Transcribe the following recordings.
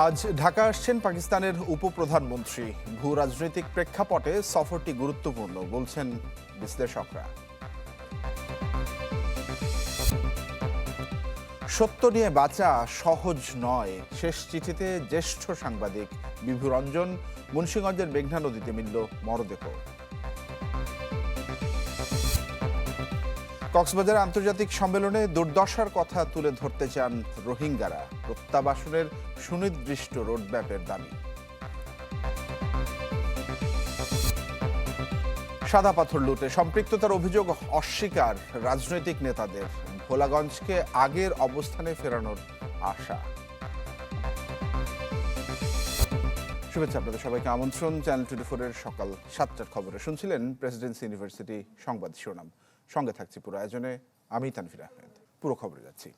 আজ ঢাকা আসছেন পাকিস্তানের উপপ্রধানমন্ত্রী। ভূ রাজনৈতিক প্রেক্ষাপটে সফরটি গুরুত্বপূর্ণ, বলছেন বিশ্লেষকরা। সত্য নিয়ে বাঁচা সহজ নয়, শেষ চিঠিতে জ্যেষ্ঠ সাংবাদিক বিভু রঞ্জন, মুন্সিগঞ্জের মেঘনা নদীতে মিলল মরদেহ। কক্সবাজার আন্তর্জাতিক সম্মেলনে দুর্দশার কথা তুলে ধরতে চান রোহিঙ্গারা। প্রত্যাবাসনের সুনির্দিষ্ট রোডম্যাপের দাবি। সাদা পাথর লুটে। সম্পৃক্ততার অভিযোগ অস্বীকার রাজনৈতিক নেতাদের। ভোলাগঞ্জকে আগের অবস্থানে ফেরানোর আশা। শুভেচ্ছা, আপনাদের সবাইকে আমন্ত্রণ। চ্যানেল টোয়েন্টি ফোরের সকাল সাতটার খবরে শুনছিলেন প্রেসিডেন্সি ইউনিভার্সিটি সংবাদ শিরোনাম। সঙ্গে থাকছি পুরো আয়োজনে। আমি তানফির আহমেদ, পুরো খবরে যাচ্ছি।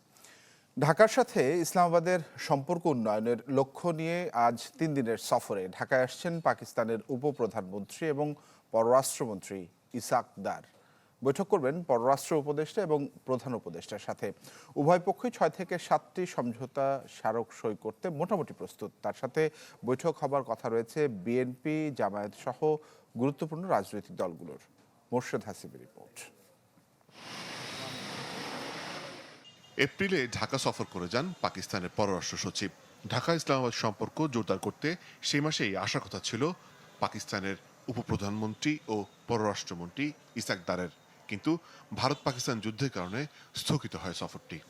ঢাকার সাথে ইসলামাবাদের সম্পর্ক উন্নয়নের লক্ষ্য নিয়ে আজ তিন দিনের সফরে ঢাকায় আসছেন পাকিস্তানের উপপ্রধানমন্ত্রী এবং পররাষ্ট্রমন্ত্রী ইসাক দার। বৈঠক করবেন পররাষ্ট্র উপদেষ্টা এবং প্রধান উপদেষ্টার সাথে। উভয় পক্ষই ছয় থেকে সাতটি সমঝোতা স্মারক সই করতে মোটামুটি প্রস্তুত। তার সাথে বৈঠক হবার কথা রয়েছে বিএনপি, জামায়াত সহ গুরুত্বপূর্ণ রাজনৈতিক দলগুলোর। মোর্শেদ হাসিবের রিপোর্ট। এপ্রিলে ঢাকা সফর করে যান পাকিস্তানের পররাষ্ট্র সচিব। ঢাকা ইসলামাবাদ সম্পর্ক জোরদার করতে সেই মাসেই আসার কথা ছিল পাকিস্তানের উপপ্রধানমন্ত্রী ও পররাষ্ট্রমন্ত্রী ইসাক দারের। কিন্তু ভারত পাকিস্তান যুদ্ধের কারণে স্থগিত হয় সফরটি।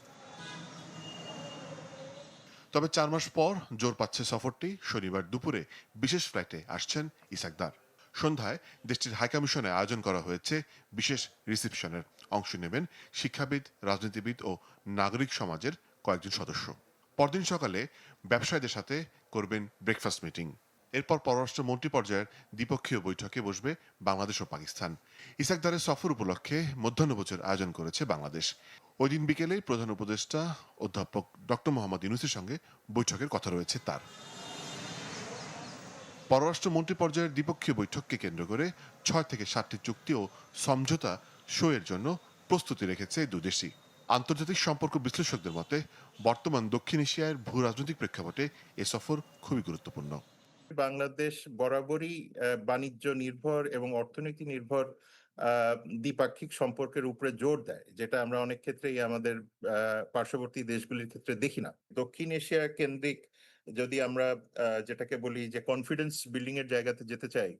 তবে চার মাস পর জোর পাচ্ছে সফরটি। শনিবার দুপুরে বিশেষ ফ্লাইটে আসছেন ইসাকদার সন্ধ্যায় দেশটির হাইকমিশনে আয়োজন করা হয়েছে বিশেষ রিসিপশনের। অংশ নেবেন শিক্ষাবিদ, রাজনীতিবিদ ও নাগরিক সমাজের কয়েকজন সদস্য। পরদিন সকালে ব্যবসায়ীদের সাথে করবেন ব্রেকফাস্ট মিটিং এরপর পররাষ্ট্র মন্ত্রী পর্যায়ের দ্বিপক্ষীয় বৈঠকে বসবে বাংলাদেশ ও পাকিস্তান। ইসাকদারের সফর উপলক্ষে মধ্যাহ্নভোজের আয়োজন করেছে বাংলাদেশ। ওই দিন বিকেলে প্রধান উপদেষ্টা অধ্যাপক ডক্টর মোহাম্মদ ইউনুসের সঙ্গে বৈঠকের কথা রয়েছে তার। পররাষ্ট্র মন্ত্রী পর্যায়ের দ্বিপক্ষীয় বৈঠককে কেন্দ্র করে ছয় থেকে সাতটি চুক্তি ও সমঝোতা সইয়ের জন্য প্রস্তুতি রেখেছে দুদেশই। আন্তর্জাতিক সম্পর্ক বিশ্লেষকদের মতে, বর্তমান দক্ষিণ এশিয়ার ভূ রাজনৈতিক প্রেক্ষাপটে এ সফর খুবই গুরুত্বপূর্ণ। বাংলাদেশ বরাবরই বাণিজ্য নির্ভর এবং অর্থনীতি নির্ভর দ্বিপাক্ষিক সম্পর্কের উপরে জোর দেয়, যেটা আমরা অনেক ক্ষেত্রেই আমাদের পার্শ্ববর্তী দেশগুলির ক্ষেত্রে দেখি না। দক্ষিণ এশিয়া কেন্দ্রিক যদি আমরা যেটাকে বলি যে কনফিডেন্স বিল্ডিং এর জায়গাতে যেতে চাই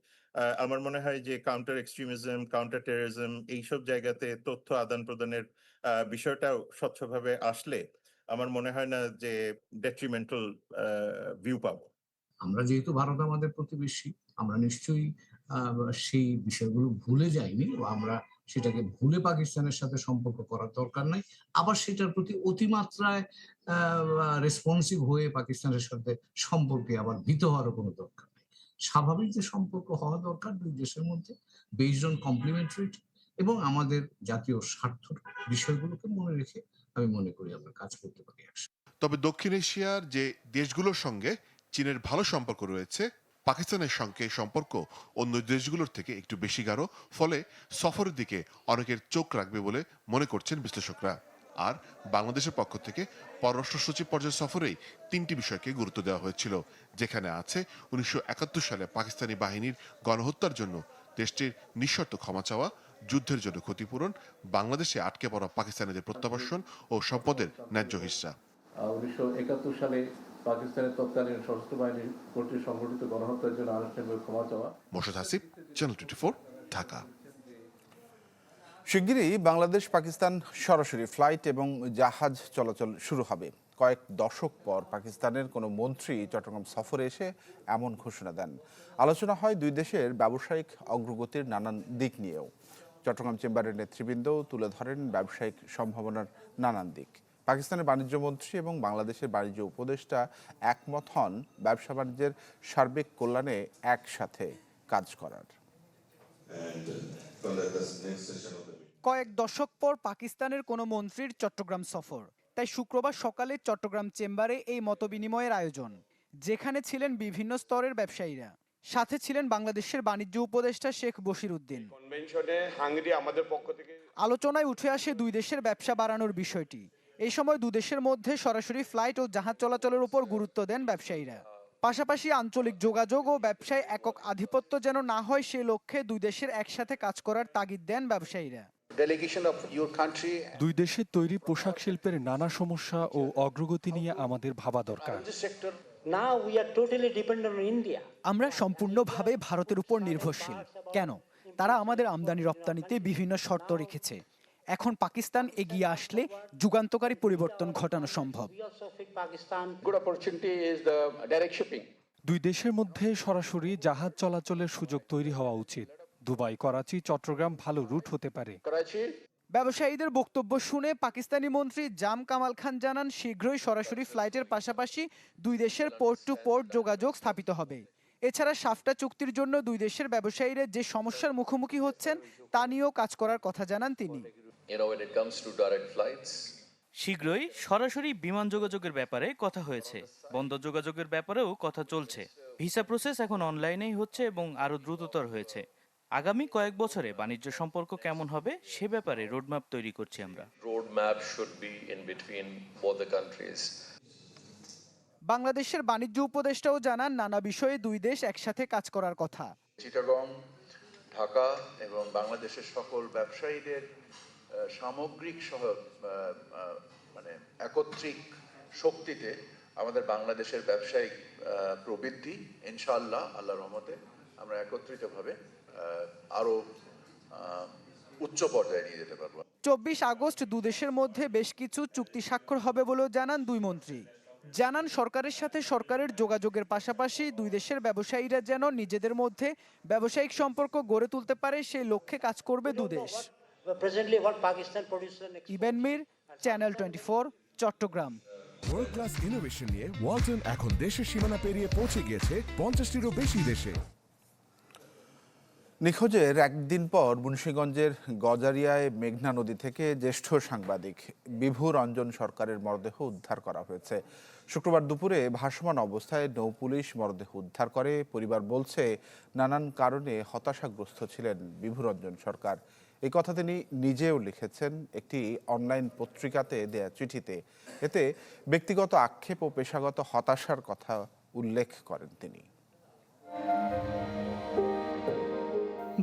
আমার মনে হয় যে কাউন্টার এক্সট্রিমিজম কাউন্টার টেরোরিজম এইসব জায়গাতে তথ্য আদান প্রদানের আহ, বিষয়টাও স্বচ্ছভাবে আসলে আমার মনে হয় না যে ডেট্রিমেন্টাল ভিউ পাবো। আমরা যেহেতু ভারত আমাদের প্রতিবেশী আমরা নিশ্চয়ই সেই বিষয়গুলো ভুলে যাইনি আমরা সেটাকে ভুলে পাকিস্তানের সাথে সম্পর্ক করার দরকার নাই। আবার সেটার প্রতি অতিমাত্রায় রেসপন্সিভ হয়ে পাকিস্তানের সাথে সম্পর্কে আবার ভীত হওয়ারও কোনো দরকার। স্বাভাবিক যে সম্পর্ক হওয়া দরকার দুই দেশের মধ্যে বেসড অন কমপ্লিমেন্টারিটি এবং আমাদের জাতীয় স্বার্থ বিষয়গুলোকে মনে রেখে আমি মনে করি আমরা কাজ করতে পারি তবে দক্ষিণ এশিয়ার যে দেশগুলোর সঙ্গে চীনের ভালো সম্পর্ক রয়েছে, পাকিস্তানের সঙ্গে সম্পর্ক অন্য দেশগুলোর থেকে একটু বেশি গাঢ়, ফলে সফরের দিকে অনেকের চোখ রাখবে বলে মনে করছেন বিশ্লেষকরা। আর বাংলাদেশের পক্ষ থেকে পররাষ্ট্র সচিব পর্যায়ের সফরেই তিনটি বিষয়কে গুরুত্ব দেওয়া হয়েছিল যেখানে আছে উনিশশো একাত্তর সালে পাকিস্তানি বাহিনীর গণহত্যার জন্য দেশটির নিঃশর্ত ক্ষমা চাওয়া যুদ্ধের জন্য ক্ষতিপূরণ বাংলাদেশে আটকে পড়া পাকিস্তানিদের প্রত্যাবাসন ও সম্পদের ন্যায্য হিস্সা। উনিশশো একাত্তর সালে পাকিস্তানের তৎকালীন সশস্ত্র বাহিনীর কর্তৃক সংঘটিত গণহত্যার জন্য আনুষ্ঠানিকভাবে ক্ষমা চাওয়া। Morshed Hasib channel twenty Dhaka. শিগগিরই বাংলাদেশ পাকিস্তান সরাসরি ফ্লাইট এবং জাহাজ চলাচল শুরু হবে। কয়েক দশক পর পাকিস্তানের কোনো মন্ত্রী চট্টগ্রাম সফরে এসে এমন ঘোষণা দেন। আলোচনা হয় দুই দেশের ব্যবসায়িক অগ্রগতির নানান দিক নিয়েও। চট্টগ্রাম চেম্বারের নেতৃবৃন্দও তুলে ধরেন ব্যবসায়িক সম্ভাবনার নানান দিক। পাকিস্তানের বাণিজ্য মন্ত্রী এবং বাংলাদেশের বাণিজ্য উপদেষ্টা একমত হন ব্যবসা বাণিজ্যের সার্বিক কল্যাণে একসাথে কাজ করার। কয়েক দশক পর পাকিস্তানের কোনো মন্ত্রীর চট্টগ্রাম সফর। তাই শুক্রবার সকালে চট্টগ্রাম চেম্বারে এই মতবিনিময়ের আয়োজন যেখানে ছিলেন বিভিন্ন স্তরের ব্যবসায়ীরা। সাথে ছিলেন বাংলাদেশের বাণিজ্য উপদেষ্টা শেখ বশির উদ্দিন। আমাদের পক্ষ থেকে আলোচনায় উঠে আসে দুই দেশের ব্যবসা বাড়ানোর বিষয়টি। এই সময় দুদেশের মধ্যে সরাসরি ফ্লাইট ও জাহাজ চলাচলের উপর গুরুত্ব দেন ব্যবসায়ীরা। পাশাপাশি আঞ্চলিক যোগাযোগ ও ব্যবসায় একক আধিপত্য যেন না হয় সে লক্ষ্যে দুই দেশের একসাথে কাজ করার তাগিদ দেন ব্যবসায়ীরা। দুই দেশের তৈরি পোশাক শিল্পের নানা সমস্যা ও অগ্রগতি নিয়ে আমাদের ভাবা দরকার. আমরা সম্পূর্ণভাবে ভারতের উপর নির্ভরশীল। কেন? তারা আমাদের আমদানি রপ্তানিতে বিভিন্ন শর্ত রেখেছে। এখন পাকিস্তান এগিয়ে আসলে যুগান্তকারী পরিবর্তন ঘটানো সম্ভব। দুই দেশের মধ্যে সরাসরি জাহাজ চলাচলের সুযোগ তৈরি হওয়া উচিত। দুবাই করাচি চট্টগ্রাম ভালো রুট হতে পারে। ব্যবসায়ীদের বক্তব্য শুনে পাকিস্তানি মন্ত্রী জাম কামাল খান জানান শীঘ্রই সরাসরি ফ্লাইটের পাশাপাশি দুই দেশের পোর্ট টু পোর্ট যোগাযোগ স্থাপিত হবে। এছাড়া সাফটা চুক্তির জন্য দুই দেশের ব্যবসায়ীরা যে সমস্যার মুখোমুখি হচ্ছেন তা নিয়েও কাজ করার কথা জানান তিনি। শীঘ্রই সরাসরি বিমান যোগাযোগের ব্যাপারে কথা হয়েছে। বন্দর যোগাযোগের ব্যাপারেও কথা চলছে। ভিসা প্রসেস এখন অনলাইনেই হচ্ছে এবং আরও দ্রুততর হয়েছে। আগামী কয়েক বছরে বাণিজ্য সম্পর্ক কেমন হবে সে ব্যাপারে রোডম্যাপ তৈরি করছি আমরা roadmap should be in between both the countries. বাংলাদেশের বাণিজ্য উপদেষ্টাও জানান নানা বিষয়ে দুই দেশ একসাথে কাজ করার কথা চিটাগং ঢাকা এবং বাংলাদেশের সকল ব্যবসায়ীদের সামগ্রিক সহ মানে একত্রিক শক্তিতে আমাদের বাংলাদেশের ব্যবসায়িক প্রবৃদ্ধি ইনশাআল্লাহ আল্লাহ রহমতে আমরা একত্রিতভাবে আরও উচ্চ পর্যায়ে নিয়ে যেতে পারব। চব্বিশ আগস্ট দুদেশের মধ্যে বেশ কিছু চুক্তি স্বাক্ষর হবে বলেও জানান দুই মন্ত্রী। জানান সরকারের সাথে সরকারের যোগাযোগের পাশাপাশি দুই দেশের ব্যবসায়ীরা যেন নিজেদের মধ্যে ব্যবসায়িক সম্পর্ক গড়ে তুলতে পারে সেই লক্ষ্যে কাজ করবে দুদেশ. Iben Mir channel twenty Chattogram. World class innovation নিয়ে ওয়ালটন এখন দেশের সীমানা পেরিয়ে পৌঁছে গিয়েছে পঞ্চাশটিরও বেশি দেশে। নিখোঁজের একদিন পর মুন্সীগঞ্জের গজারিয়ায় মেঘনা নদী থেকে জ্যেষ্ঠ সাংবাদিক বিভু রঞ্জন সরকারের মরদেহ উদ্ধার করা হয়েছে। শুক্রবার দুপুরে ভাসমান অবস্থায় নৌ পুলিশ মরদেহ উদ্ধার করে। পরিবার বলছে, নানান কারণে হতাশাগ্রস্ত ছিলেন বিভু রঞ্জন সরকার। এই কথা তিনি নিজেও লিখেছেন একটি অনলাইন পত্রিকাতে দেয়া চিঠিতে। এতে ব্যক্তিগত আক্ষেপ ও পেশাগত হতাশার কথা উল্লেখ করেন তিনি।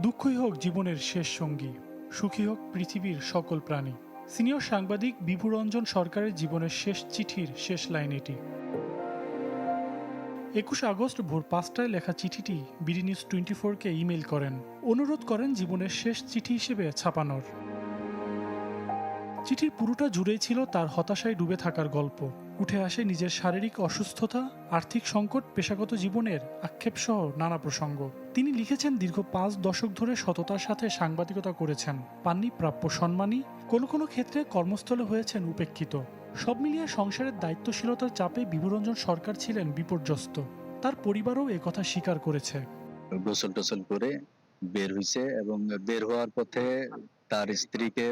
দুঃখই হোক জীবনের শেষ সঙ্গী, সুখী হোক পৃথিবীর সকল প্রাণী। সিনিয়র সাংবাদিক বিভুরঞ্জন সরকারের জীবনের শেষ চিঠির শেষ লাইন এটি। একুশ আগস্ট ভোর পাঁচটায় লেখা চিঠিটি বিডি নিউজ টোয়েন্টি ফোরকে ইমেল করেন। অনুরোধ করেন জীবনের শেষ চিঠি হিসেবে ছাপানোর। চিঠির পুরোটা জুড়েই ছিল তার হতাশায় ডুবে থাকার গল্প। উঠে আসে নিজের শারীরিক অসুস্থতা, আর্থিক সংকট, পেশাগত জীবনের আক্ষেপ সহ নানা প্রসঙ্গ। তিনি লিখেছেন, দীর্ঘ পাঁচ দশক ধরে সততার সাথে সাংবাদিকতা করেছেন। পাননি প্রাপ্য সম্মানই। কোনো কোনো ক্ষেত্রে কর্মস্থলে হয়েছেন উপেক্ষিত। সব মিলিয়ে সংসারের দায়িত্বশীলতার চাপে বিভুরঞ্জন সরকার ছিলেন বিপর্যস্ত। তার পরিবারও একথা স্বীকার করেছে। গোসল টোসল করে বের হইছে এবং বের হওয়ার পথে তার স্ত্রীকে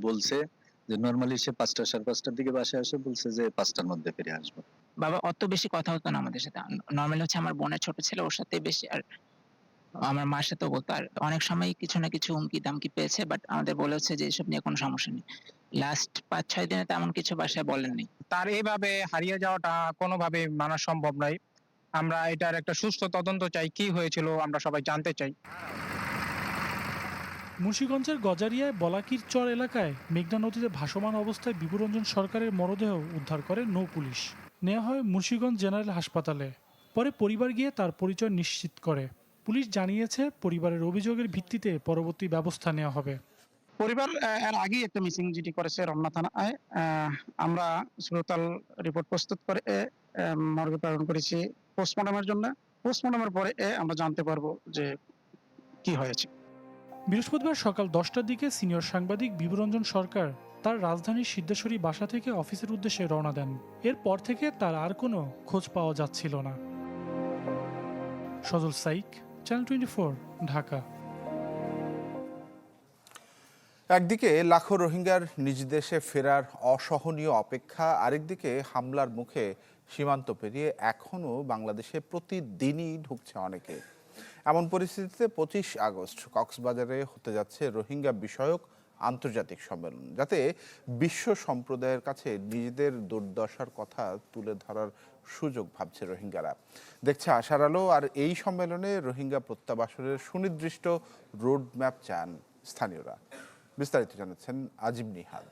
বলছে যে নর্মালি সে পাঁচটা সাড়ে পাঁচটার দিকে বাসায় আসে বলছে যে পাঁচটার মধ্যে ফিরে আসব। বাবা অত বেশি কথা হতো না আমাদের সাথে। নর্মালি হচ্ছে আমার বোনের ছোট ছেলে ওর সাথে বেশি আর আমার মার সাথেও বলতো আর অনেক সময় কিছু না কিছু হুমকি দামকি পেয়েছে বাট আমাদের বলেছে যে এসব নিয়ে কোনো সমস্যা নেই। লাস্ট পাঁচ ছয় দিনে তেমন কিছু বাসায় বলেননি তার এইভাবে হারিয়ে যাওয়াটা কোনোভাবে মানা সম্ভব নয়। আমরা এটার একটা সুস্থ তদন্ত চাই কি হয়েছিল আমরা সবাই জানতে চাই। মুন্সীগঞ্জের গজারিয়ায় বলাকির চর এলাকায় মেঘনা নদীতে ভাসমান অবস্থায় বিভুরঞ্জন সরকারের মরদেহ উদ্ধার করে নৌ পুলিশ। নেওয়া হয় মুন্সীগঞ্জ জেনারেল হাসপাতালে। পরে পরিবার গিয়ে তার পরিচয় নিশ্চিত করে। পুলিশ জানিয়েছে পরিবারের অভিযোগের ভিত্তিতে পরবর্তী ব্যবস্থা নেওয়া হবে। পরিবার এর আগেই একটা মিসিং জিডি করেছে রমনা থানায় আমরা শ্রোতাল রিপোর্ট প্রস্তুত করে মর্গে প্রেরণ করেছি পোস্টমর্টমের জন্য। পোস্টমর্টমের পরে আমরা জানতে পারব যে কি হয়েছে। বৃহস্পতিবার সকাল দশটার দিকে সিনিয়র সাংবাদিক বিভুরঞ্জন সরকার তার রাজধানীর সিদ্ধেশ্বরী বাসা থেকে অফিসের উদ্দেশ্যে রওনা দেন। এরপর থেকে তার আর কোনো খোঁজ পাওয়া যাচ্ছিল না। Sajal Saik, channel twenty four, Dhaka. একদিকে লাখো রোহিঙ্গার নিজ দেশে ফেরার অসহনীয় অপেক্ষা, আরেকদিকে হামলার মুখে সীমান্ত পেরিয়ে এখনও বাংলাদেশে প্রতিদিনই ঢুকছে অনেকে। এমন পরিস্থিতিতে পঁচিশ আগস্ট কক্সবাজারে হতে যাচ্ছে রোহিঙ্গা বিষয়ক আন্তর্জাতিক সম্মেলন, যাতে বিশ্ব সম্প্রদায়ের কাছে নিজেদের দুর্দশার কথা তুলে ধরার সুযোগ ভাবছে রোহিঙ্গারা। দেখছে আশার আলো, আর এই সম্মেলনে রোহিঙ্গা প্রত্যাবাসনের সুনির্দিষ্ট রোড ম্যাপ চান স্থানীয়রা। বিস্তারিত জানাচ্ছেন আজিম নিহাদ।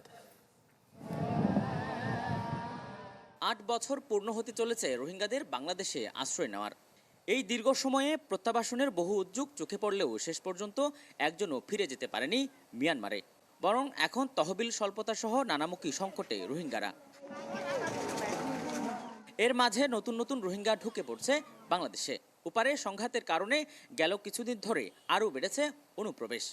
আট বছর পূর্ণ হতে চলেছে রোহিঙ্গাদের বাংলাদেশে আশ্রয় নেওয়ার। এই দীর্ঘ সময়ে প্রত্যাবাসনের বহু উদ্যোগ চোখে পড়লেও শেষ পর্যন্ত একজনও ফিরে যেতে পারেনি মিয়ানমারে। বরং এখন তহবিল স্বল্পতা সহ নানামুখী সংকটে রোহিঙ্গারা। এর মাঝে নতুন নতুন রোহিঙ্গা ঢুকে পড়ছে বাংলাদেশে। উপারে সংঘাতের কারণে গেল কিছুদিন ধরে আরও বেড়েছে অনুপ্রবেশ।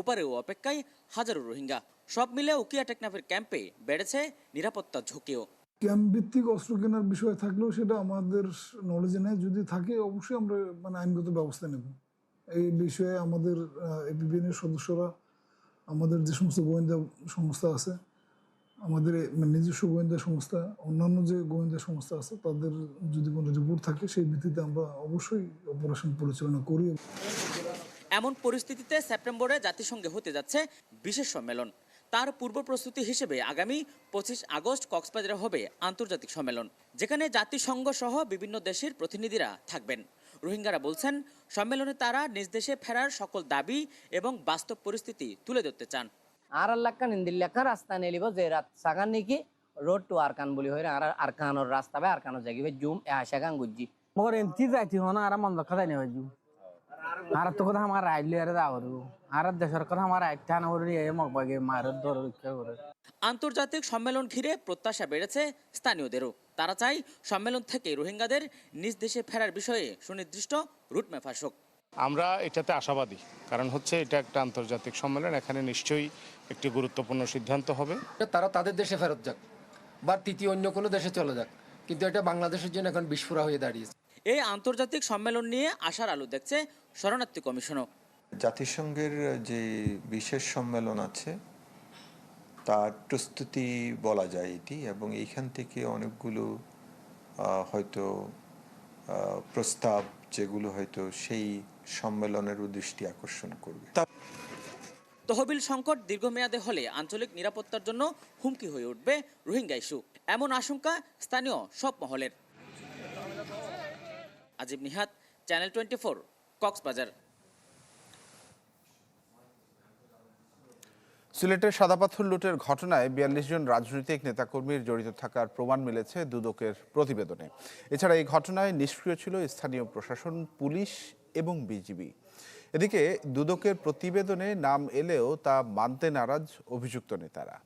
উপারেও অপেক্ষায় হাজারো রোহিঙ্গা। সব মিলে উকিয়া টেকনাফের ক্যাম্পে বেড়েছে নিরাপত্তা ঝুঁকিও। ক্যাম্প ভিত্তিক অস্ত্র কেনার বিষয় থাকলেও সেটা আমাদের নলেজে নেই। যদি থাকে, অবশ্যই আমরা মানে আইনগত ব্যবস্থা নেব। এই বিষয়ে আমাদের এপিবিএনের সদস্যরা, আমাদের যে সমস্ত গোয়েন্দা সংস্থা আছে, আমাদের মানে নিজস্ব গোয়েন্দা সংস্থা, অন্যান্য যে গোয়েন্দা সংস্থা আছে, তাদের যদি কোনো রিপোর্ট থাকে, সেই ভিত্তিতে আমরা অবশ্যই অপারেশন পরিচালনা করি। এমন পরিস্থিতিতে সেপ্টেম্বরে জাতিসংঘে হতে যাচ্ছে বিশেষ সম্মেলন। তার পূর্ব প্রস্তুতি হিসেবে আগামী পঁচিশ আগস্ট কক্সবাজারে হবে আন্তর্জাতিক সম্মেলন যেখানে জাতিসংঘ সহ বিভিন্ন দেশের প্রতিনিধিরা থাকবেন। রোহিঙ্গারা বলছেন সম্মেলনে তারা নিজ দেশে ফেরার সকল দাবি এবং বাস্তব পরিস্থিতি তুলে ধরতে চান। আর লেখা নিন্দির লেখা রাস্তা নেলিব যে রাত সাগান নাকি রোড টু আরকান বলি হয়ে আর আরকানোর রাস্তা বে আরকানোর জায়গা জুম এ আশাগান গুজি মগর এমতি যাইতি হন আর মন কথা নেই হইজু। আর তো কথা আমার আইলি আর দাওরু দেশের কথা আমার আইটা না হরি এ মারত ধর রক্ষা করে আন্তর্জাতিক সম্মেলন ঘিরে প্রত্যাশা বেড়েছে স্থানীয়দেরও। তারা চাই সম্মেলন থেকে রোহিঙ্গাদের নিজ দেশে ফেরার বিষয়ে সুনির্দিষ্ট রুটম্যাপ আসুক। আমরা এটাতে আশাবাদী কারণ হচ্ছে এটা একটা আন্তর্জাতিক সম্মেলন এখানে নিশ্চয়ই একটি গুরুত্বপূর্ণ সিদ্ধান্ত হবে। তারা তাদের দেশে ফেরত যাক বা তৃতীয় অন্য কোনো দেশে চলে যাক কিন্তু এটা বাংলাদেশের জন্য এখন বিস্ফোরা হয়ে দাঁড়িয়েছে। এই আন্তর্জাতিক সম্মেলন নিয়ে আশার আলো দেখছে শরণার্থী কমিশনও। জাতিসংঘের যে বিশেষ সম্মেলন আছে, তার প্রস্তুতি বলা যায় এটি এবং এইখান থেকে অনেকগুলো হয়তো প্রস্তাব যেগুলো হয়তো সেই সম্মেলনেরও দৃষ্টি আকর্ষণ করবে। তহবিল সংকট দীর্ঘমেয়াদে হলে আঞ্চলিক নিরাপত্তার জন্য হুমকি হয়ে উঠবে রোহিঙ্গা ইস্যু। এমন আশঙ্কা স্থানীয় সব মহলের। Ajib Nihat, channel twenty four, Cox's Bazar. সিলেটের সাদাপাথর লুটের ঘটনায় বিয়াল্লিশ জন রাজনৈতিক নেতাকর্মীর জড়িত থাকার প্রমাণ মিলেছে দুদকের প্রতিবেদনে। এছাড়া এই ঘটনায় নিষ্ক্রিয় ছিল স্থানীয় প্রশাসন, পুলিশ এবং বিজিবি। এদিকে দুদকের প্রতিবেদনে নাম এলেও তা মানতে নারাজ অভিযুক্ত নেতারা।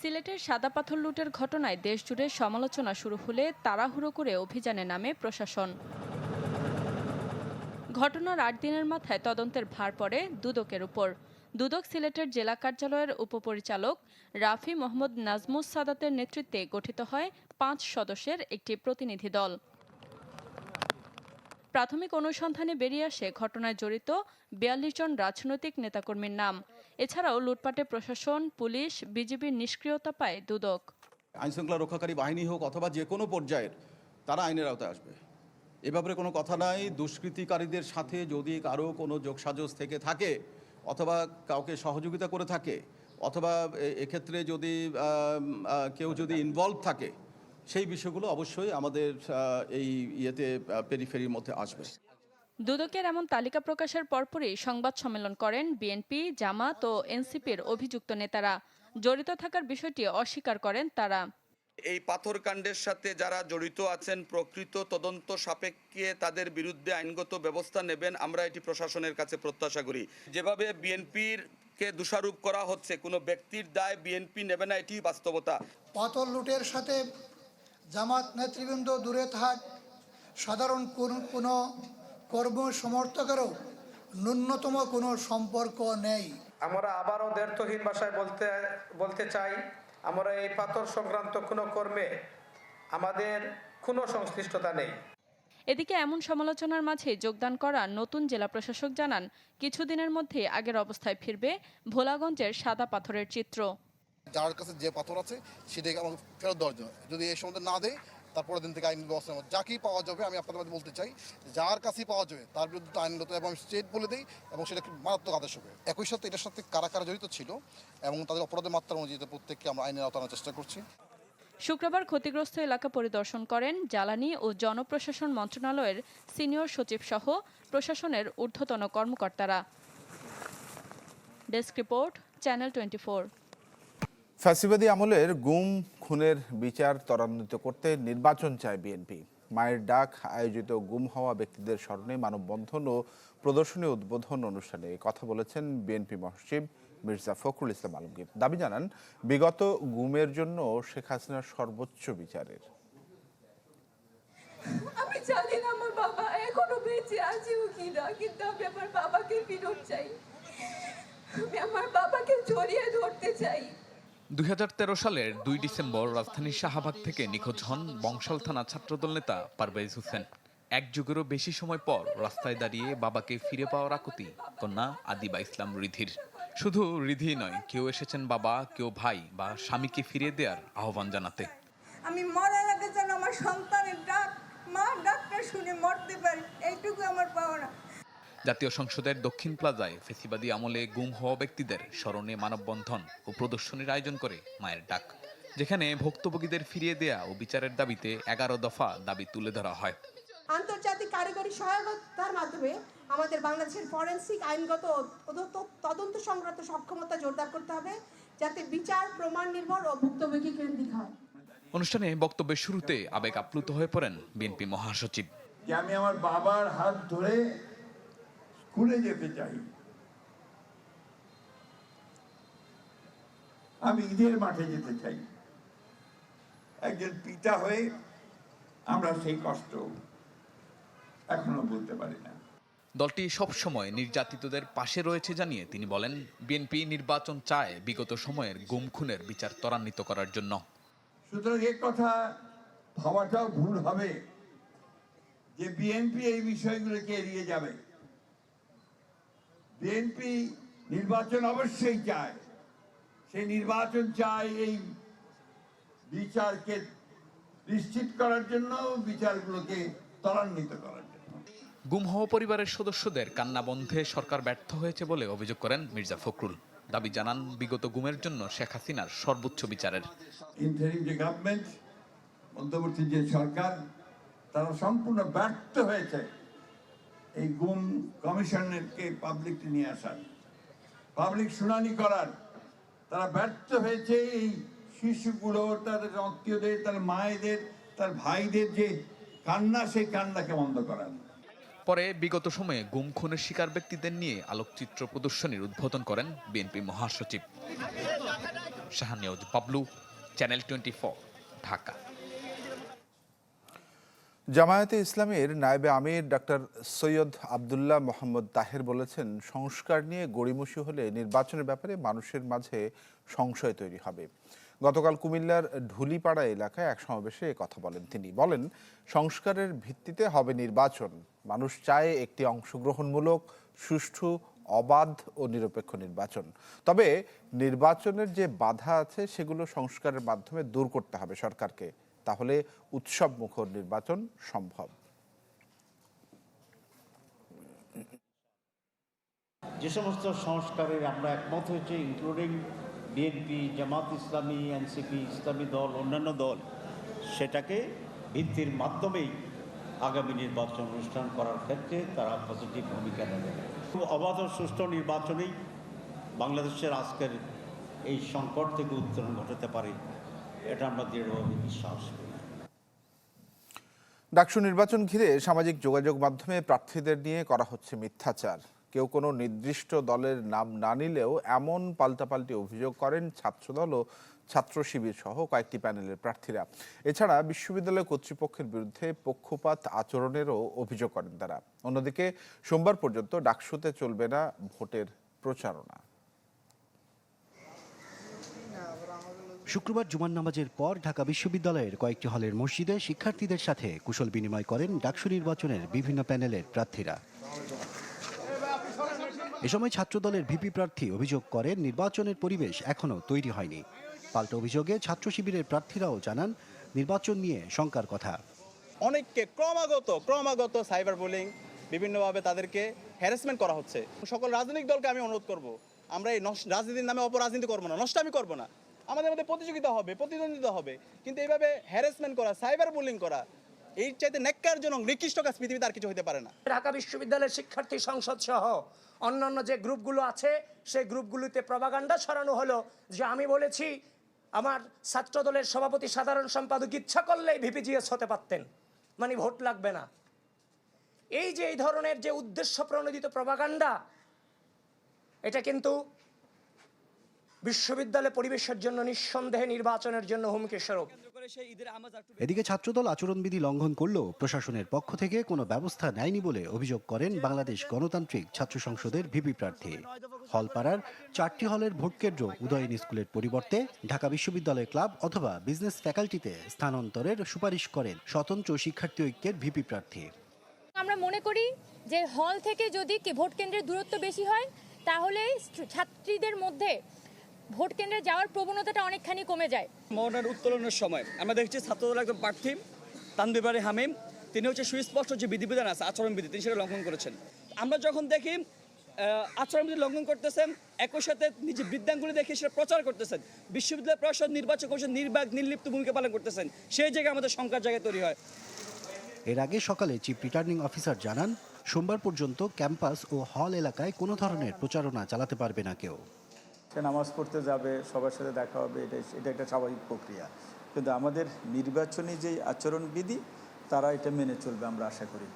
সিলেটের সাদা পাথর লুটের ঘটনায় দেশজুড়ে সমালোচনা শুরু হলে তাড়াহুড়ো করে অভিযানে নামে প্রশাসন। ঘটনার আট দিনের মাথায় তদন্তের ভার পড়ে দুদকের উপর। দুদক সিলেটের জেলা কার্যালয়ের উপপরিচালক রাফি মোহাম্মদ নাজমুস সাদাতের নেতৃত্বে গঠিত হয় পাঁচ সদস্যের একটি প্রতিনিধি দল। প্রাথমিক অনুসন্ধানে বেরিয়ে আসে ঘটনায় জড়িত বিয়াল্লিশ জন রাজনৈতিক নেতাকর্মীর নাম। এছাড়াও লুটপাটে প্রশাসন, পুলিশ, বিজিবির নিষ্ক্রিয়তা পায় দুদক। আইনশৃঙ্খলা রক্ষাকারী বাহিনী হোক অথবা যে কোনো পর্যায়ের, তারা আইনের আওতায় আসবে। এ ব্যাপারে কোনো কথা নাই। দুষ্কৃতিকারীদের সাথে যদি কারও কোনো যোগসাজশ থেকে থাকে অথবা কাউকে সহযোগিতা করে থাকে অথবা এক্ষেত্রে যদি কেউ যদি ইনভলভ থাকে, সেই বিষয়গুলো অবশ্যই আমাদের এই ইয়েতে পেরিফেরির মধ্যে আসবে। দুদকের এমন তালিকা প্রকাশের পরপরই সংবাদ সম্মেলন করেন বিএনপি জামাত ও এনসিপির অভিযুক্ত নেতারা। জড়িত থাকার বিষয়টি অস্বীকার করেন তারা। এই পাথরকাণ্ডের সাথে যারা জড়িত আছেন প্রকৃত তদন্ত সাপেক্ষে তাদের বিরুদ্ধে আইনগত ব্যবস্থা নেবেন আমরা এটি প্রশাসনের কাছে প্রত্যাশা করি। যেভাবে বিএনপির কে দোষারোপ করা হচ্ছে কোনো ব্যক্তির দায় বিএনপি নেবে না এটি বাস্তবতা। পাথর লুটের সাথে জামাত নেতৃবৃন্দ দূরে থাক সাধারণ কোন কোনো কর্ম সমর্থকেরও ন্যূনতম কোনো সম্পর্ক নেই। আমরা আবারও দ্ব্যর্থহীন ভাষায় বলতে বলতে চাই আমরা এই পাথর সংক্রান্ত কোনো কর্মে আমাদের কোনো সংশ্লিষ্টতা নেই। এদিকে এমন সমালোচনার মাঝে যোগদান করা নতুন জেলা প্রশাসক জানান কিছুদিনের মধ্যে আগের অবস্থায় ফিরবে ভোলাগঞ্জের সাদা পাথরের চিত্র। যার কাছে যে পাথর আছে সেটাকে আমাকে ফেরত দেওয়ার জন্য। যদি এই সম্বন্ধে না দেয় তারপরের দিন থেকে আইন ব্যবস্থা নেব যাকেই পাওয়া যাবে, আমি আপনাদের বলতে চাই, যার কাছেই পাওয়া যাবে, তার বিরুদ্ধে আইনগত এবং স্টেট বলে দিই এবং সেটা মারাত্মক আদেশ হবে। একই সাথে এটার সাথে কারা কারা জড়িত ছিল এবং তাদের অপরাধের মাত্রা অনুযায়ী প্রত্যেককে আমরা আইনের আওতানোর চেষ্টা করছি। শুক্রবার ক্ষতিগ্রস্ত এলাকা পরিদর্শন করেন জ্বালানি ও জনপ্রশাসন মন্ত্রণালয়ের সিনিয়র সচিব সহ প্রশাসনের ঊর্ধ্বতন কর্মকর্তারা। ডেস্ক রিপোর্ট, চ্যানেল টোয়েন্টি ফ্যাসিবাদী আমলের গুম, খুনের বিচার ত্বরান্বিত করতে নির্বাচন চায় বিএনপি। মায়ের ডাক, আয়োজিত গুম হওয়া ব্যক্তিদের স্মরণে মানববন্ধন ও প্রদর্শনী উদ্বোধন অনুষ্ঠানে কথা বলেছেন বিএনপি মহাসচিব মির্জা ফখরুল ইসলাম আলমগীর। দাবি জানান, বিগত গুমের জন্য শেখ হাসিনার সর্বোচ্চ বিচারের। আমি জানি না আমার বাবা এখনও বেঁচে কিন্তু আমি আমার বাবাকে ফেরত চাই। আমি আমার বাবাকে জড়িয়ে ধরতে চাই। দুই সালের দুই ডিসেম্বর রাজধানীর শাহবাগ থেকে নিখোঁজ হন বংশাল থানা ছাত্রদল নেতা পারভেজ হোসেন। এক যুগেরও বেশি সময় পর রাস্তায় দাঁড়িয়ে বাবাকে ফিরে পাওয়ার আকুতি কন্যা আদিবা ইসলাম রিধির। শুধু রিধি নয়, কেউ এসেছেন বাবা, কেউ ভাই বা স্বামীকে ফিরিয়ে দেওয়ার আহ্বান জানাতে। আমি মরার আগে যেন আমার সন্তানের ডাক মা ডাক্তার শুনে মরতে পারি, এইটুকু আমার পাওনা জাতীয় সংসদের দক্ষিণ প্লাজায় ফেসিবাদী আমলে গুম হওয়া ব্যক্তিদের স্মরণে মানববন্ধন ও প্রদর্শনীর আয়োজন করে মায়ের ডাক যেখানে ভুক্তভোগীদের ফিরিয়ে দেয়া ও বিচারের দাবিতে এগারো দফা দাবি তুলে ধরা হয়। আন্তর্জাতিক কারিগরি সহায়তার মাধ্যমে আমাদের বাংলাদেশের ফরেন্সিক আইনগত তদন্ত- সংক্রান্ত সক্ষমতা জোরদার করতে হবে যাতে বিচার প্রমাণ নির্ভর ও ভুক্তভোগী কেন্দ্রিক হয়। অনুষ্ঠানে বক্তব্যের শুরুতে আবেগ আপ্লুত হয়ে পড়েন বিএনপি মহাসচিব। আমি আমার বাবার হাত ধরে স্কুলে যেতে চাই। আমি ঈদের মাঠে যেতে চাই। একজন পিতা হয়ে আমরা সেই কষ্ট এখনও বলতে পারি না। দলটি সবসময় নির্যাতিতদের পাশে রয়েছে জানিয়ে তিনি বলেন বিএনপি নির্বাচন চায় বিগত সময়ের গুম খুনের বিচার ত্বরান্বিত করার জন্য। সুতরাং এ কথা ভাবাটাও ভুল হবে যে বিএনপি এই বিষয়গুলোকে এড়িয়ে যাবে। বিএনপি নির্বাচন অবশ্যই চায়। সেই নির্বাচন চায় এই বিচারকে নিশ্চিত করার জন্য বিচারগুলোকে ত্বরান্বিত করার জন্য। গুম হওয়া পরিবারের সদস্যদের কান্না বন্ধে সরকার ব্যর্থ হয়েছে বলে অভিযোগ করেন মির্জা ফখরুল। দাবি জানান বিগত গুমের জন্য শেখ হাসিনার সর্বোচ্চ বিচারের। ইন্টারিম যে গভর্নমেন্ট মধ্যবর্তী যে সরকার তারা সম্পূর্ণ ব্যর্থ হয়েছে। এই গুম কমিশনকে পাবলিককে নিয়ে আসার। পাবলিক শুনানি করার। তারা ব্যর্থ হয়েছে এই শিশুগুলো, তাদের আত্মীয়দের, তার মায়েদের, তার ভাইদের যে কান্না, সেই কান্নাকে বন্ধ করার। পরে বিগত সময়ে গুম খুনের শিকার ব্যক্তিদের নিয়ে আলোকচিত্র প্রদর্শনীর উদ্বোধন করেন বিএনপি মহাসচিব। শাহানিউজ বাবলু চ্যানেল টোয়েন্টি ঢাকা। জামায়াতে ইসলামের নায়েবে আমির ডাক্তার সৈয়দ আবদুল্লাহ মোহাম্মদ তাহের বলেছেন, সংস্কার নিয়ে গড়িমসি হলে নির্বাচনের ব্যাপারে মানুষের মাঝে সংশয় তৈরি হবে। গতকাল কুমিল্লার ঢুলিপাড়া এলাকায় এক সমাবেশে কথা বলেন তিনি। বলেন, সংস্কারের ভিত্তিতে হবে নির্বাচন। মানুষ চায় একটি অংশগ্রহণমূলক, সুষ্ঠু, অবাধ ও নিরপেক্ষ নির্বাচন। তবে নির্বাচনের যে বাধা আছে, সেগুলো সংস্কারের মাধ্যমে দূর করতে হবে সরকারকে। তাহলে উৎসব মুখর নির্বাচন সম্ভব। যে সমস্ত সংস্কারের আমরা একমত হয়েছে including BNP Jamaat Islami NCP ইসলামী দল, অন্যান্য দল, সেটাকে ভিত্তির মাধ্যমেই আগামী নির্বাচন অনুষ্ঠান করার ক্ষেত্রে তারা পজিটিভ ভূমিকা নেবে। অবাধ সুষ্ঠু নির্বাচনেই বাংলাদেশের আজকের এই সংকট থেকে উত্তরণ ঘটাতে পারে। এটা আমরা দৃঢ়ভাবে বিশ্বাস করি। ডাকসু নির্বাচন ঘিরে সামাজিক যোগাযোগ মাধ্যমে প্রার্থীদের নিয়ে করা হচ্ছে মিথ্যাচার। কেউ কোনো নির্দিষ্ট দলের নাম না নিলেও এমন পাল্টাপাল্টি অভিযোগ করেন ছাত্রদল ও ছাত্র শিবির সহ কয়েকটি প্যানেলের প্রার্থীরা। এছাড়া বিশ্ববিদ্যালয় কর্তৃপক্ষের বিরুদ্ধে পক্ষপাত আচরণেরও অভিযোগ করেন তারা। অন্যদিকে সোমবার পর্যন্ত ডাকসুতে চলবে না ভোটের প্রচারণা। শুক্রবার জুমার নামাজের পর ঢাকা বিশ্ববিদ্যালয়ের কয়েকটি হলের মসজিদে শিক্ষার্থীদের সাথে কুশল বিনিময় করেন ডাকসু নির্বাচনের বিভিন্ন প্যানেলের প্রার্থীরা। এ সময় ছাত্রদলের ভিপি প্রার্থী অভিযোগ করেন, নির্বাচনের পরিবেশ এখনও তৈরি হয়নি। পাল্টা অভিযোগে ছাত্র শিবিরের প্রার্থীরাও জানান, নির্বাচন নিয়ে শঙ্কার কথা। অনেককে ক্রমাগত ক্রমাগত সাইবার বুলিং, বিভিন্নভাবে তাদেরকে হ্যারাসমেন্ট করা হচ্ছে। সকল রাজনৈতিক দলকে আমি অনুরোধ করব, আমরা এই রাজনীতির নামে অপরাজনীতি করব না নষ্ট আমি করব না। আমাদের মধ্যে প্রতিযোগিতা হবে, প্রতিদ্বন্দ্বিতা হবে। কিন্তু এইভাবে হ্যারাসমেন্ট করা সাইবার বুলিং করা এই চাইতে ন্যাক্কারজনক, নিকৃষ্ট কাজ পৃথিবীতে আর কিছু হতে পারে না। ঢাকা বিশ্ববিদ্যালয়ের শিক্ষার্থী সংসদ সহ অন্যান্য যে গ্রুপগুলো আছে, সেই গ্রুপগুলোতে প্রভাগান্ডা ছড়ানো হলো যে আমি বলেছি, আমার ছাত্রদলের সভাপতি সাধারণ সম্পাদক ইচ্ছা করলেই ভিপিজিএস হতে পারতেন। মানে ভোট লাগবে না। এই যে এই ধরনের যে উদ্দেশ্য প্রণোদিত প্রভাগান্ডা এটা কিন্তু বিশ্ববিদ্যালয় পরিবেশের জন্য নিঃসন্দেহে নির্বাচনের জন্য হুমকি স্বরূপ। এদিকে ছাত্রদল আচরণবিধি লঙ্ঘন করলেও প্রশাসনের পক্ষ থেকে কোনো ব্যবস্থা নেয়নি বলে অভিযোগ করেন বাংলাদেশ গণতান্ত্রিক ছাত্র সংসদের ভিপি প্রার্থী। হলপাড়ার চারটি হলের ভোটকেন্দ্র উদয়ন স্কুলের পরিবর্তে ঢাকা বিশ্ববিদ্যালয় ক্লাব অথবা বিজনেস ফ্যাকাল্টিতে স্থানান্তরের সুপারিশ করেন স্বতন্ত্র শিক্ষার্থী ঐক্যের ভিপি প্রার্থী। আমরা মনে করি যে হল থেকে যদি কি ভোট কেন্দ্রের দূরত্ব বেশি হয় তাহলে ছাত্রীদের মধ্যে ভোট কেন্দ্রে যাওয়ার প্রবণতাটা অনেকখানি কমে যায়। মৌনার উত্তোলনের সময় আমরা দেখছি ছাত্রদল একজন প্রার্থী তানবিবারি হামিম তিনি হচ্ছে সুস্পষ্ট যে বিধিবিধান আছে আচরণবিধি তিনি সেটা লঙ্ঘন করেছেন। আমরা যখন দেখি আচরণবিধি লঙ্ঘন করতেছেন একই সাথে নিজে বৃদ্ধাঙ্গুলি দেখে সেটা প্রচার করতেছেন বিশ্ববিদ্যালয় প্রশাসন নির্বাচন কমিশন নির্বাক নির্লিপ্ত ভূমিকা পালন করতেছেন সেই জায়গায় আমাদের শঙ্কার জায়গায় তৈরি হয়। এর আগে সকালে চিফ রিটার্নিং অফিসার জানান সোমবার পর্যন্ত ক্যাম্পাস ও হল এলাকায় কোনো ধরনের প্রচারণা চালাতে পারবে না কেউ। সে নামাজ পড়তে যাবে সবার সাথে দেখা হবে এটা এটা একটা স্বাভাবিক প্রক্রিয়া। কিন্তু আমাদের নির্বাচনী যে আচরণবিধি তারা এটা মেনে চলবে আমরা আশা করি।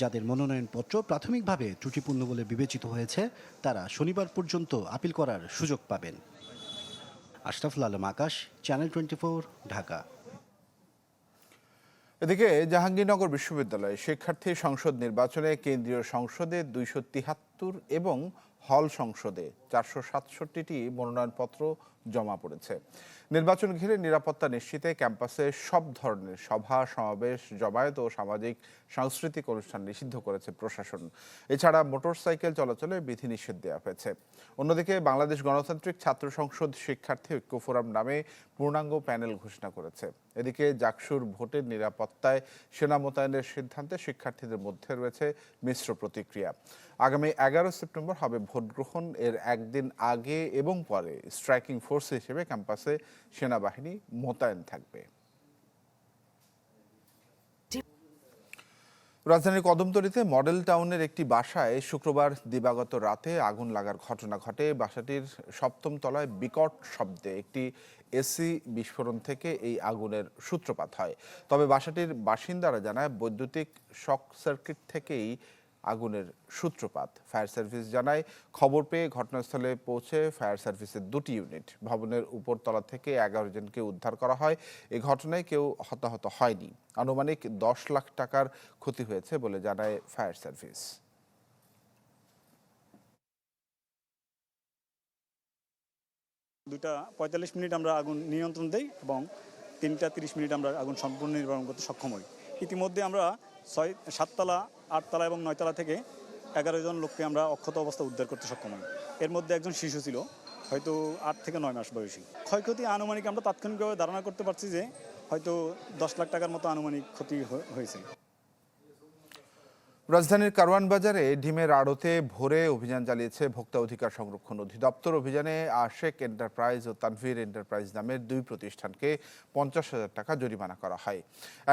যাদের মনোনয়নপত্র প্রাথমিকভাবে ত্রুটিপূর্ণ বলে বিবেচিত হয়েছে তারা শনিবার পর্যন্ত আপিল করার সুযোগ পাবেন। Ashraful Alam Akash channel twenty Dhaka. এদিকে জাহাঙ্গীরনগর বিশ্ববিদ্যালয়ে শিক্ষার্থী সংসদ নির্বাচনে কেন্দ্রীয় সংসদে দুইশো তিহাত্তর এবং হল সংসদে চারশো সাতষট্টিটি মনোনয়নপত্র জমা পড়েছে। নির্বাচন ঘিরে নিরাপত্তা নিশ্চিতে ক্যাম্পাসে সব ধরনের সভা, সমাবেশ, জমায়েত ও সামাজিক সাংস্কৃতিক অনুষ্ঠান নিষিদ্ধ করেছে প্রশাসন। এছাড়া মোটরসাইকেল চলাচলে বিধিনিষেধ দেওয়া হয়েছে। অন্যদিকে বাংলাদেশ গণতান্ত্রিক ছাত্র সংসদ শিক্ষার্থী ঐক্য ফোরাম নামে পূর্ণাঙ্গ প্যানেল ঘোষণা করেছে। এদিকে জাকসুর ভোটের নিরাপত্তায় সেনা মোতায়েনের সিদ্ধান্তে শিক্ষার্থীদের মধ্যে রয়েছে মিশ্র প্রতিক্রিয়া। আগামী এগারো সেপ্টেম্বর হবে ভোট গ্রহণ এর একদিন আগে এবং পরে স্ট্রাইকিং ফোর্স হিসেবে ক্যাম্পাসে সেনাবাহিনী মোতায়েন থাকবে। রাজধানীর কদমতলীতে মডেল টাউনের একটি বাসায় শুক্রবার দিবাগত রাতে আগুন লাগার ঘটনা ঘটে। বাসাটির সপ্তম তলায় বিকট শব্দে একটি এসি বিস্ফোরণ থেকে এই আগুনের সূত্রপাত হয়। তবে বাসাটির বাসিন্দারা জানায়, বৈদ্যুতিক শক সার্কিট থেকেই আগুনের সূত্রপাত। ফায়ার সার্ভিস জানায়, খবর পেয়ে ঘটনাস্থলে পৌঁছে ফায়ার সার্ভিসের দুটি ইউনিট। ভবনের উপরতলা থেকে এগারো জনকে উদ্ধার করা হয়। এ ঘটনায় কেউ হতাহত হয়নি। আনুমানিক দশ লাখ টাকার ক্ষতি হয়েছে বলে জানায় ফায়ার সার্ভিস। দুটা পঁয়তাল্লিশ মিনিট আমরা আগুন নিয়ন্ত্রণ দেই এবং তিনটা তিরিশ মিনিট আমরা আগুন সম্পূর্ণ নির্বারণ করতে সক্ষম হই। ইতিমধ্যে আমরা ছয় সাততলা আটতলা এবং নয়তলা থেকে এগারো জন লোককে আমরা অক্ষত অবস্থা উদ্ধার করতে সক্ষম হই এর মধ্যে একজন শিশু ছিল, হয়তো আট থেকে নয় মাস বয়সী। ক্ষয়ক্ষতি আনুমানিক আমরা তাৎক্ষণিকভাবে ধারণা করতে পারছি যে হয়তো দশ লাখ টাকার মতো আনুমানিক ক্ষতি হয়েছে। রাজধানীর কারওয়ান বাজারে ডিমের আড়তে ভোরে অভিযান চালিয়েছে ভোক্তা অধিকার সংরক্ষণ অধিদপ্তর। অভিযানে আশেক এন্টারপ্রাইজ ও তানভীর এন্টারপ্রাইজ নামের দুই প্রতিষ্ঠানকে পঞ্চাশ হাজার টাকা জরিমানা করা হয়।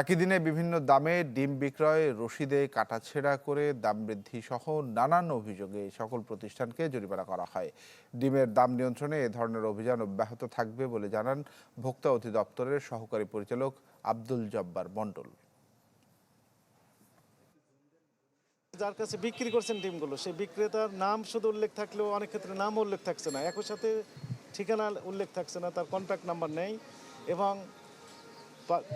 একই দিনে বিভিন্ন দামে ডিম বিক্রয় রসিদে কাটাছেড়া করে দাম বৃদ্ধি সহ নানান অভিযোগে সকল প্রতিষ্ঠানকে জরিমানা করা হয়। ডিমের দাম নিয়ন্ত্রণে এ ধরনের অভিযান অব্যাহত থাকবে বলে জানান ভোক্তা অধিদপ্তরের সহকারী পরিচালক আব্দুল জব্বার মণ্ডল। যার কাছে বিক্রি করছেন ডিমগুলো, সেই বিক্রেতার নাম শুধু উল্লেখ থাকলেও অনেক ক্ষেত্রে নাম উল্লেখ থাকছে না। একই সাথে ঠিকানা উল্লেখ থাকছে না, তার কন্ট্যাক্ট নাম্বার নেই এবং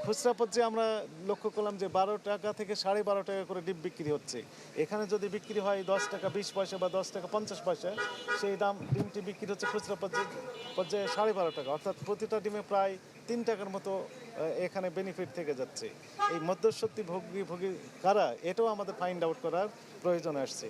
খুচরা পর্যায়ে আমরা লক্ষ্য করলাম যে বারো টাকা থেকে সাড়ে বারো টাকা করে ডিম বিক্রি হচ্ছে। এখানে যদি বিক্রি হয় দশ টাকা বিশ পয়সা বা দশ টাকা পঞ্চাশ পয়সা, সেই দাম ডিমটি বিক্রি হচ্ছে খুচরা পর্যায়ে পর্যায়ে সাড়ে বারো টাকা। অর্থাৎ প্রতিটা ডিমে প্রায় তিন টাকার মতো এখানে বেনিফিট থেকে যাচ্ছে। এই মধ্যস্বত্বী ভোগী ভোগী কারা? এটাও আমাদের ফাইন্ড আউট করার প্রয়োজন আসছে।